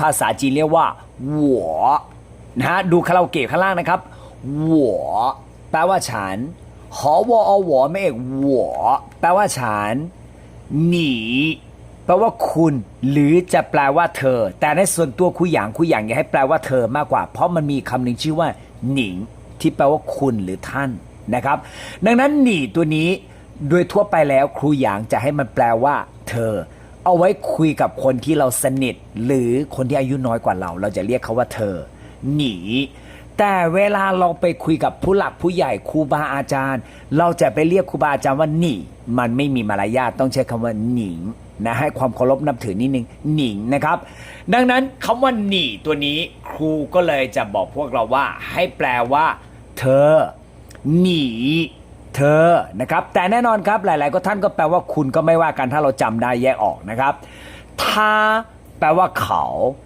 ภาษาจีนเรียกว่าหัวนะฮะดูคาราโอเกะข้างล่างนะครับหัวแปลว่าฉันหอวอหัวไม่เอกหัวแปลว่าฉันหนีแปลว่าคุณหรือจะแปลว่าเธอ แต่ในส่วนตัวคุยหยางคุยหยางอยากให้แปลว่าเธอมากกว่า เพราะมันมีคำหนึ่งชื่อว่า หนิง ที่แปลว่าคุณหรือท่านนะครับ ดังนั้นหนีตัวนี้โดยทั่วไปแล้วครูหยางจะให้มันแปลว่า เธอ เอาไว้คุยกับคนที่เราสนิท หรือคนที่อายุน้อยกว่าเรา เราจะเรียกเขาว่าเธอ หนี แต่เวลาเราไปคุยกับผู้หลักผู้ใหญ่ครูบาอาจารย์ เราจะไปเรียกครูบาอาจารย์ว่าหนีมันไม่มีมารยาทต้องใช้คำว่าหนิงนะให้ความเคารพนับถือนิดนึงหนิงนะครับ ดังนั้นคำว่าหนีตัวนี้ครูก็เลยจะบอกพวกเราว่า ให้แปลว่า เธอ หนี เธอนะครับแต่แน่นอนครับหลาย ๆ ก็ท่านก็แปลว่าคุณก็ไม่ว่ากันถ้าเราจำได้แยกออกนะครับ ถ้าแปลว่าเขา